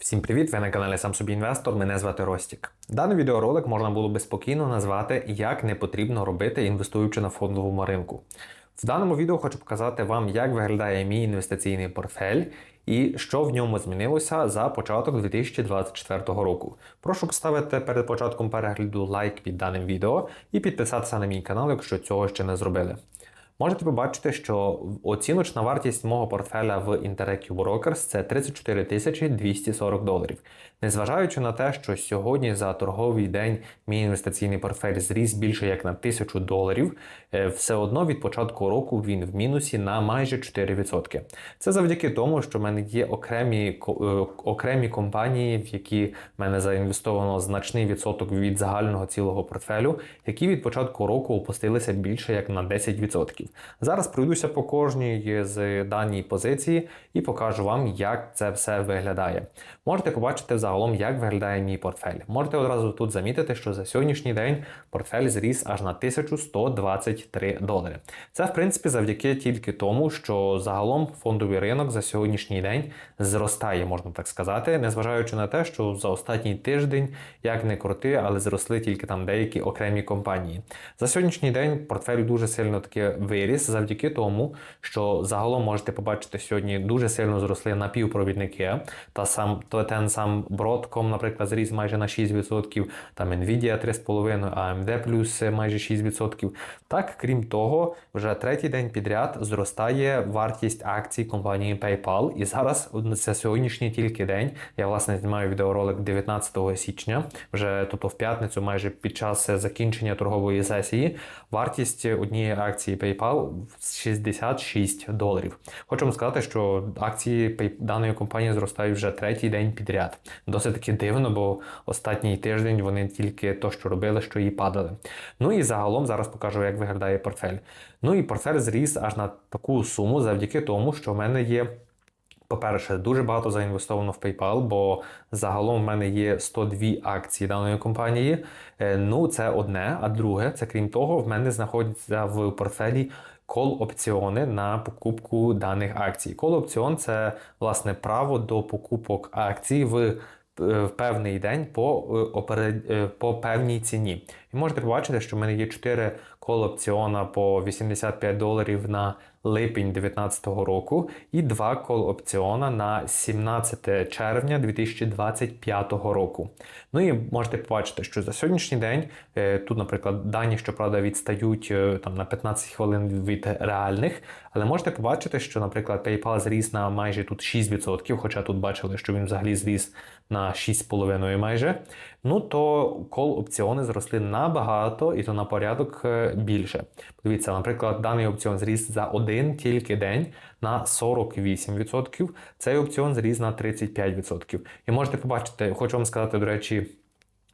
Всім привіт! Ви на каналі Сам Собі Інвестор. Мене звати Ростік. Даний відеоролик можна було би спокійно назвати Як не потрібно робити, інвестуючи на фондовому ринку. В даному відео хочу показати вам, як виглядає мій інвестиційний портфель і що в ньому змінилося за початок 2024 року. Прошу поставити перед початком перегляду лайк під даним відео і підписатися на мій канал, якщо цього ще не зробили. Можете побачити, що оціночна вартість мого портфеля в Interactive Brokers це 34 тисячі 240 доларів. Незважаючи на те, що сьогодні за торговий день мій інвестиційний портфель зріс більше як на 1000 доларів, е, все одно від початку року він в мінусі на майже 4%. Це завдяки тому, що в мене є окремі, е, окремі компанії, в які в мене заінвестовано значний відсоток від загального цілого портфелю, які від початку року опустилися більше як на 10%. Зараз пройдуся по кожній з даній позиції і покажу вам, як це все виглядає. Можете побачити загалом, як виглядає мій портфель. Можете одразу тут замітити, що за сьогоднішній день портфель зріс аж на 1123 долари. Це, в принципі, завдяки тільки тому, що загалом фондовий ринок за сьогоднішній день зростає, можна так сказати, незважаючи на те, що за останній тиждень, як не крути, але зросли тільки там деякі окремі компанії. За сьогоднішній день портфель дуже сильно таки виріс завдяки тому, що загалом можете побачити сьогодні дуже сильно зросли напівпровідники. Та сам то сам Broadcom, наприклад, зріс майже на 6%, там Nvidia 3,5%, AMD плюс майже 6%. Так, крім того, вже третій день підряд зростає вартість акцій компанії PayPal. І зараз це сьогоднішній тільки день. Я власне знімаю відеоролик 19 січня, вже тобто в п'ятницю, майже під час закінчення торгової сесії. Вартість однієї акції PayPal 66 доларів. Хочу вам сказати, що акції даної компанії зростають вже третій день підряд. Досить таки дивно, бо останній тиждень вони тільки то, що робили, що і падали. Ну і загалом зараз покажу, як виглядає портфель. Ну і портфель зріс аж на таку суму завдяки тому, що в мене є. По-перше, дуже багато заінвестовано в PayPal, бо загалом в мене є 102 акції даної компанії. Е, Ну, це одне. А друге, це крім того, в мене знаходяться в портфелі кол-опціони на покупку даних акцій. Кол-опціон це власне право до покупок акцій в е, в певний день по, е, по певній ціні. І можете побачити, що в мене є 4 кол-опціона по 85 доларів на липень 2019 року і 2 кол-опціона на 17 червня 2025 року. Ну і можете побачити, що за сьогоднішній день е, тут, наприклад, дані, щоправда, відстають е, там на 15 хвилин від реальних, але можете побачити, що, наприклад, PayPal зріс на майже тут 6%, хоча тут бачили, що він взагалі зріс на 6,5 майже. Ну то кол-опціони зросли набагато і то на порядок е, більше. Подивіться, наприклад, даний опціон зріс за один тільки день на 48%. Цей опціон зріс на 35%. І можете побачити, хочу вам сказати, до речі.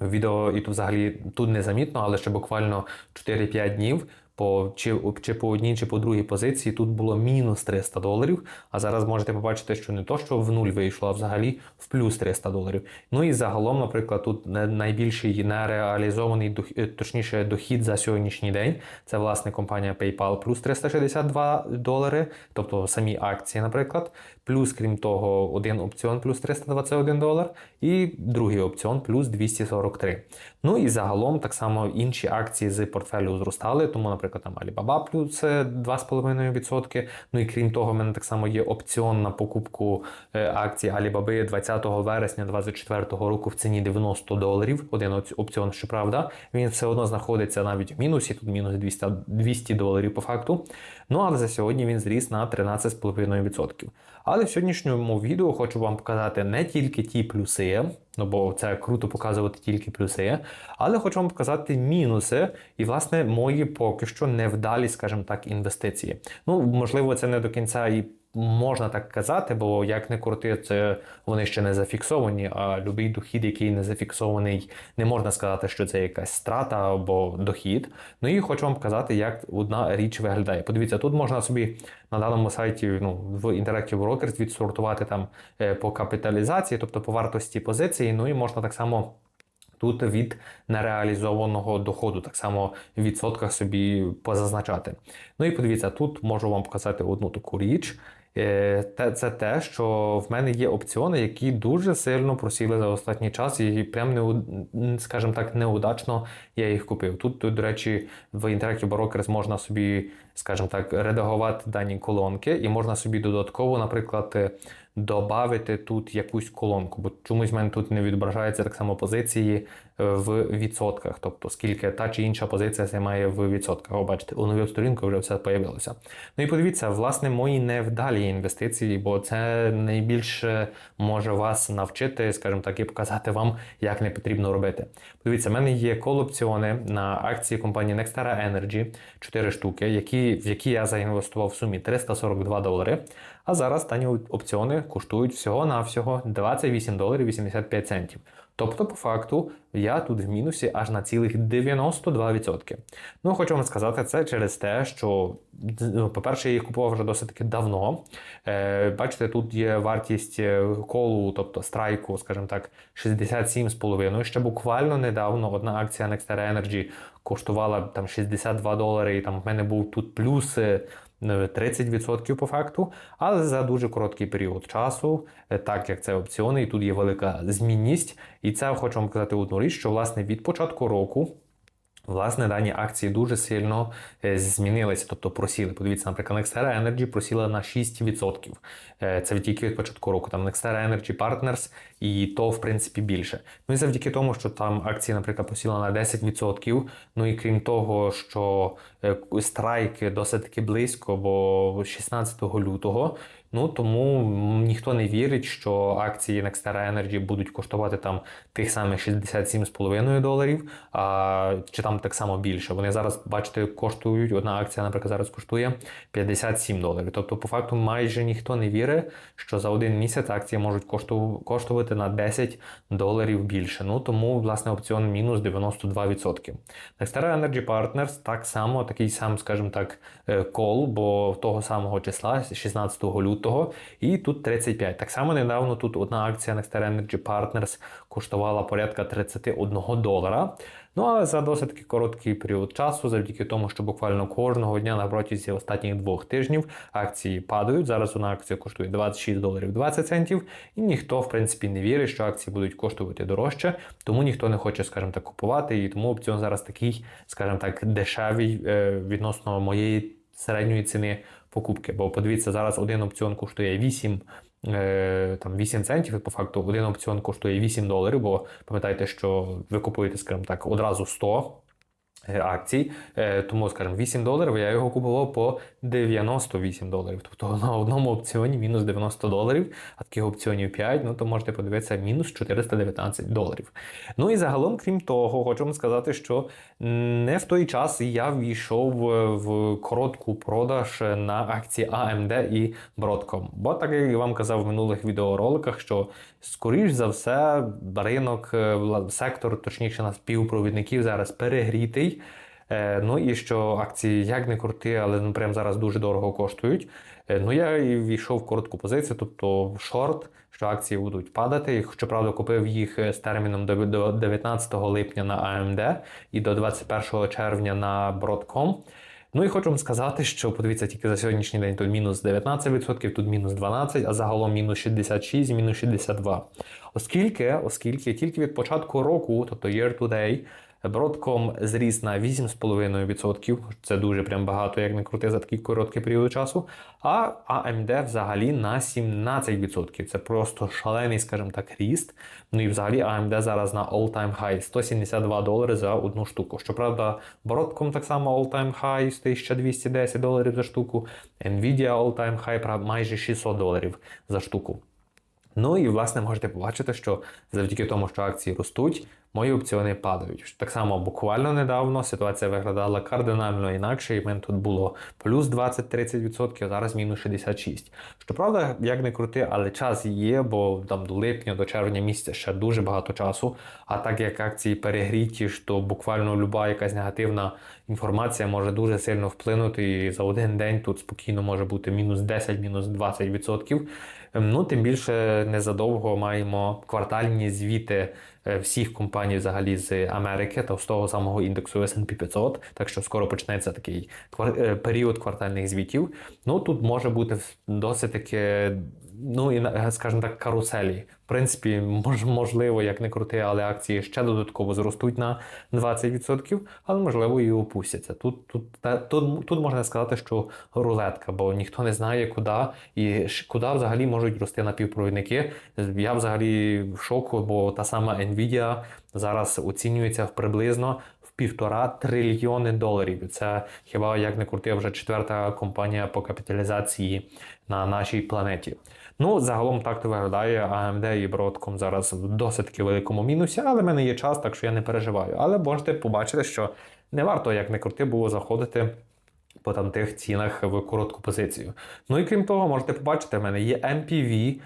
Відео і тут взагалі тут незамітно, але ще буквально 4-5 днів по чи, чи по одній, чи по другій позиції тут було мінус 300 доларів. А зараз можете побачити, що не то, що в нуль вийшло, а взагалі в плюс 300 доларів. Ну і загалом, наприклад, тут найбільший нереалізований е, точніше дохід за сьогоднішній день. Це власне компанія PayPal плюс 362 долари, тобто самі акції, наприклад. Плюс, крім того, один опціон плюс 321 долар, і другий опціон плюс 243. Ну і загалом так само інші акції з портфелю зростали, тому, наприклад, там Alibaba плюс е, 2,5%. Ну і крім того, в мене так само є опціон на покупку е, акцій Alibaba 20 вересня 2024 року в ціні 90 доларів. Один опціон, щоправда, він все одно знаходиться навіть в мінусі, тут мінус 200, 200 доларів по факту. Ну але за сьогодні він зріс на 13,5%. Але в сьогоднішньому відео хочу вам показати не тільки ті плюси, ну бо це круто показувати тільки плюси, але хочу вам показати мінуси і, власне, мої поки що невдалі, скажімо так, інвестиції. Ну, можливо, це не до кінця і. Можна так казати, бо як не крути, це вони ще не зафіксовані. А будь-який дохід, який не зафіксований, не можна сказати, що це якась страта або дохід. Ну і хочу вам показати, як одна річ виглядає. Подивіться, тут можна собі на даному сайті ну, в Interactive Brokers відсортувати там е, по капіталізації, тобто по вартості позиції. Ну і можна так само. Тут від нереалізованого доходу, так само в відсотках собі позазначати. Ну і подивіться, тут можу вам показати одну таку річ. Е, Це те, що в мене є опціони, які дуже сильно просіли за останній час, і прям не скажімо так, неудачно я їх купив. Тут, тут, до речі, в Interactive Brokers можна собі, скажімо так, редагувати дані колонки, і можна собі додатково, наприклад, е, додати тут якусь колонку, бо чомусь в мене тут не відображається так само позиції е, в відсотках, тобто скільки та чи інша позиція займає в відсотках. О, бачите, у новій сторінку вже все появилося. Ну і подивіться, власне, мої невдалі інвестиції, бо це найбільше може вас навчити, скажімо так, і показати вам, як не потрібно робити. Подивіться, в мене є кол-опціони на акції компанії Nextera Energy, 4 штуки, які, в які я заінвестував в сумі 342 долари. А зараз дані опціони коштують всього-навсього 28 доларів 85 центів. Тобто, по факту, я тут в мінусі аж на цілих 92%. Ну, хочу вам сказати, це через те, що, ну, по-перше, я їх купував вже досить таки давно. Е, бачите, тут є вартість е, колу, тобто страйку, скажімо так, 67,5. Ще буквально недавно одна акція Nextera Energy коштувала там 62 долари, і там в мене був тут плюс. Е, 30% по факту, але за дуже короткий період часу, е, так як це опціони, і тут є велика змінність. І це хочу вам казати одну річ, що власне від початку року. Власне, дані акції дуже сильно е, змінилися, тобто просіли. Подивіться, наприклад, Nextera Energy просіла на 6%. Е, Це тільки від початку року. Там Nextera Energy Partners і то, в принципі, більше. Ну і завдяки тому, що там акції, наприклад, просіла на 10%. Ну і крім того, що е, страйки досить таки близько, бо 16 лютого. Ну тому ніхто не вірить, що акції Nextera Energy будуть коштувати там тих самих 67,5 доларів, а чи там так само більше. Вони зараз, бачите, коштують. Одна акція, наприклад, зараз коштує 57 доларів. Тобто, по факту, майже ніхто не вірить, що за один місяць акції можуть кошту- коштувати на 10 доларів більше. Ну тому, власне, опціон мінус 92%. Nextera Energy Partners так само, такий сам, скажімо так, е, кол, бо того самого числа, 16 лютого, і тут 35. Так само недавно тут одна акція Nextera Energy Partners коштувала порядка 31 долара. Ну, але за досить таки короткий період часу, завдяки тому, що буквально кожного дня на протязі останніх двох тижнів акції падають. Зараз одна акція коштує 26 доларів 20 центів, і ніхто, в принципі, не вірить, що акції будуть коштувати дорожче, тому ніхто не хоче, скажімо так, купувати. І тому опціон зараз такий, скажімо так, дешевий е, відносно моєї середньої ціни покупки. Бо подивіться, зараз один опціон коштує 8 е, там 8 центів, і по факту один опціон коштує 8 доларів, бо пам'ятайте, що ви купуєте, скажімо так, одразу 100 е, акцій, Е, тому, скажімо, 8 доларів, я його купував по 98 доларів. Тобто на одному опціоні мінус 90 доларів, а таких опціонів 5, ну то можете подивитися мінус 419 доларів. Ну і загалом, крім того, хочу вам сказати, що не в той час я війшов е, в коротку продаж на акції AMD і Broadcom. Бо так як я вам казав в минулих відеороликах, що скоріш за все ринок, е, сектор, точніше на співпровідників зараз перегрітий. Е, Ну і що акції як не крути, але ну, прям зараз дуже дорого коштують. Е, Ну я і війшов в коротку позицію, тобто в шорт, що акції будуть падати. Щоправда, купив їх е, з терміном до 19 липня на AMD і до 21 червня на Broadcom. Ну і хочу вам сказати, що подивіться, тільки за сьогоднішній день тут мінус 19%, тут мінус 12%, а загалом мінус 66, мінус 62. Оскільки, оскільки тільки від початку року, тобто year to day, Broadcom зріс на 8,5%. Це дуже прям багато, як не крути за такий короткий період часу. А AMD взагалі на 17%. Це просто шалений, скажімо так, ріст. Ну і взагалі AMD зараз на all-time high 172 долари за одну штуку. Щоправда, Broadcom так само all-time high 1210 доларів за штуку. Nvidia all-time high майже 600 доларів за штуку. Ну і власне можете побачити, що завдяки тому, що акції ростуть, мої опціони падають. Так само буквально недавно ситуація виглядала кардинально інакше, і в мене тут було плюс 20-30%, а зараз мінус 66%. Щоправда, як не крути, але час є, бо там до липня, до червня місяця ще дуже багато часу. А так як акції перегріті, то буквально люба якась негативна інформація може дуже сильно вплинути, і за один день тут спокійно може бути мінус 10, мінус 20%. Ем, Ну, тим більше незадовго маємо квартальні звіти е, всіх компаній взагалі з Америки та з того самого індексу S&P 500, так що скоро почнеться такий е, період квартальних звітів. Ну тут може бути досить таки, ну і на- скажімо так, каруселі. В принципі, мож, можливо, як не крути, але акції ще додатково зростуть на 20%, але можливо і опустяться. Тут, тут, та- тут, тут можна сказати, що рулетка, бо ніхто не знає, куди і куди взагалі можуть рости напівпровідники. Я взагалі в шоку, бо та сама Nvidia зараз оцінюється в приблизно півтора трильйони доларів. Це хіба як не крути, вже четверта компанія по капіталізації на нашій планеті. Ну, загалом так то виглядає. AMD і Broadcom зараз в досить великому мінусі, але в мене є час, так що я не переживаю. Але можете побачити, що не варто, як не крути, було заходити по там тих цінах в коротку позицію. Ну і крім того, можете побачити, в мене є MPV,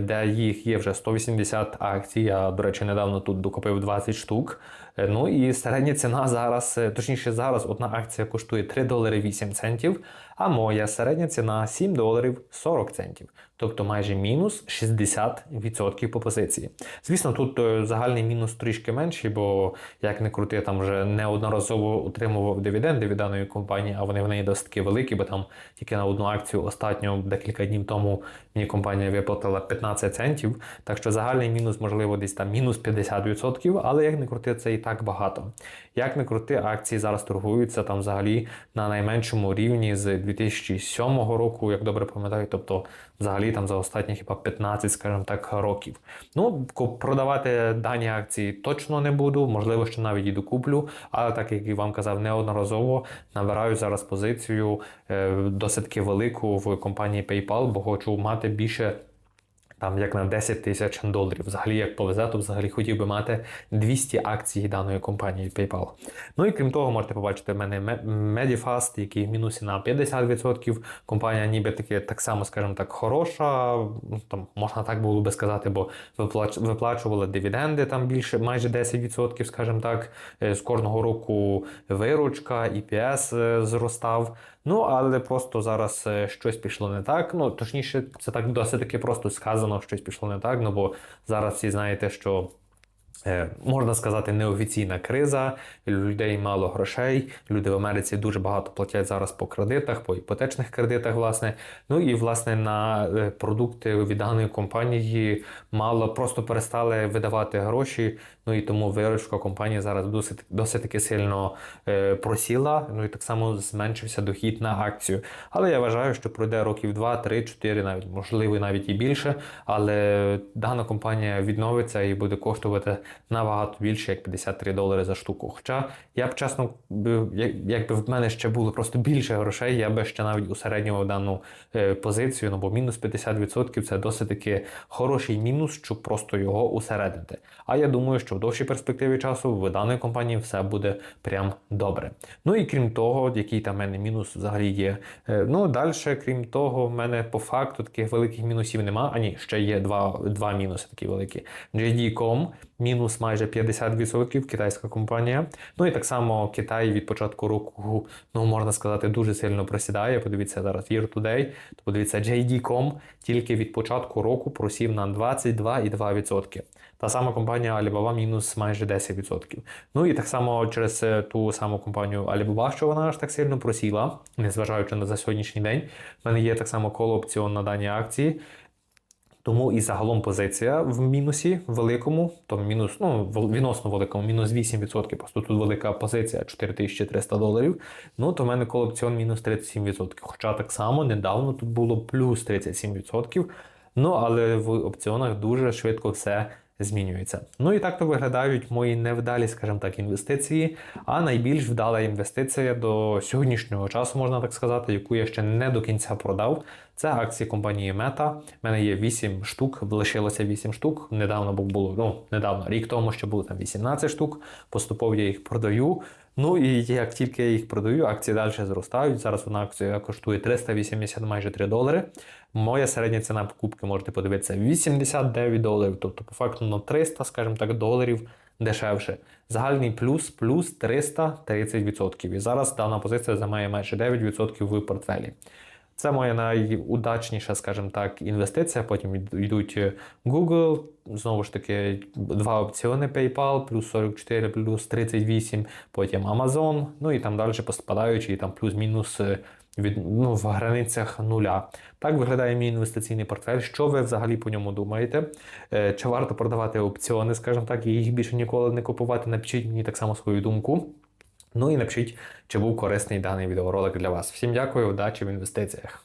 де їх є вже 180 акцій. Я, до речі, недавно тут докупив 20 штук. Е, Ну і середня ціна зараз, е, точніше, зараз одна акція коштує 3 долари 8 центів, а моя середня ціна 7 доларів 40 центів. Тобто майже мінус 60% по позиції. Звісно, тут е, загальний мінус трішки менший, бо як не крути, там вже неодноразово отримував дивіденди від даної компанії, а вони в неї досить великі, бо там тільки на одну акцію останню декілька днів тому мені компанія виплатила 15 центів. Так що загальний мінус, можливо, десь там мінус 50%, але як не крути, це і так багато. Як не крути, акції зараз торгуються там взагалі на найменшому рівні з 2007 року, як добре пам'ятаю, тобто взагалі там за останні хіба 15, скажімо так, років. Ну, продавати дані акції точно не буду, можливо, що навіть і докуплю, але так як і вам казав, неодноразово набираю зараз позицію е, досить таки велику в компанії PayPal, бо хочу мати більше. Там як на 10 тисяч доларів. Взагалі, як повезе, то взагалі хотів би мати 200 акцій даної компанії PayPal. Ну і крім того, можете побачити в мене Medifast, який в мінусі на 50%. Компанія ніби таки так само, скажімо так, хороша. Там можна так було би сказати, бо виплач... виплачували дивіденди там більше майже 10%, скажімо так. Е, З кожного року виручка, EPS е, зростав. Ну, але просто зараз е, щось пішло не так. Ну, точніше, це так досить таки просто сказано, щось пішло не так. Ну бо зараз всі знаєте, що. Е, Можна сказати, неофіційна криза, людей мало грошей. Люди в Америці дуже багато платять зараз по кредитах, по іпотечних кредитах, власне. Ну і власне на е, продукти від даної компанії мало просто перестали видавати гроші. Ну і тому виручка компанії зараз досить, досить таки сильно е, просіла. Ну і так само зменшився дохід на акцію. Але я вважаю, що пройде років 2, 3, 4, навіть можливо, навіть і більше. Але дана компанія відновиться і буде коштувати набагато більше, як 53 долари за штуку. Хоча я б чесно, якби в мене ще було просто більше грошей, я би ще навіть усереднював дану е, позицію, ну бо мінус 50% це досить таки хороший мінус, щоб просто його усередити. А я думаю, що в довшій перспективі часу в даної компанії все буде прям добре. Ну і крім того, який там в мене мінус взагалі є. Е, Ну далі, крім того, в мене по факту таких великих мінусів нема. А ні, ще є два, два мінуси такі великі. JD.com мінус майже 50%, китайська компанія. Ну і так само Китай від початку року, ну можна сказати, дуже сильно просідає. Подивіться зараз year to day, то подивіться JD.com тільки від початку року просів на 22,2%. Та сама компанія Alibaba мінус майже 10%. Ну і так само через е, ту саму компанію Alibaba, що вона аж так сильно просіла, незважаючи на за сьогоднішній день. В мене є так само коло-опціон на дані акції. Тому і загалом позиція в мінусі великому, то мінус, ну, відносно великому, мінус 8%. Просто тут велика позиція 4300 доларів. Ну, то в мене колекціон мінус 37%. Хоча так само недавно тут було плюс 37%. Ну, але в опціонах дуже швидко все змінюється. Ну і так то виглядають мої невдалі, скажімо так, інвестиції. А найбільш вдала інвестиція до сьогоднішнього часу, можна так сказати, яку я ще не до кінця продав. Це акції компанії Meta. У мене є 8 штук, лишилося 8 штук. Недавно було, ну, недавно, рік тому, що було там 18 штук. Поступово я їх продаю. Ну і як тільки я їх продаю, акції далі зростають. Зараз одна акція коштує 380 майже 3 долари. Моя середня ціна покупки можете подивитися 89 доларів, тобто по факту на 300, скажімо так, доларів дешевше. Загальний плюс плюс 330%. І зараз дана позиція займає майже 9% в портфелі. Це моя найудачніша, скажімо так, інвестиція. Потім йдуть е, Google, знову ж таки, два опціони PayPal, плюс 44, плюс 38, потім Amazon, ну і там далі поспадаючи, і там плюс-мінус е, від, ну, в границях нуля. Так виглядає мій інвестиційний портфель. Що ви взагалі по ньому думаєте? Е, Чи варто продавати опціони, скажімо так, і їх більше ніколи не купувати? Напишіть мені так само свою думку. Ну і напишіть, чи був корисний даний відеоролик для вас. Всім дякую, удачі в інвестиціях.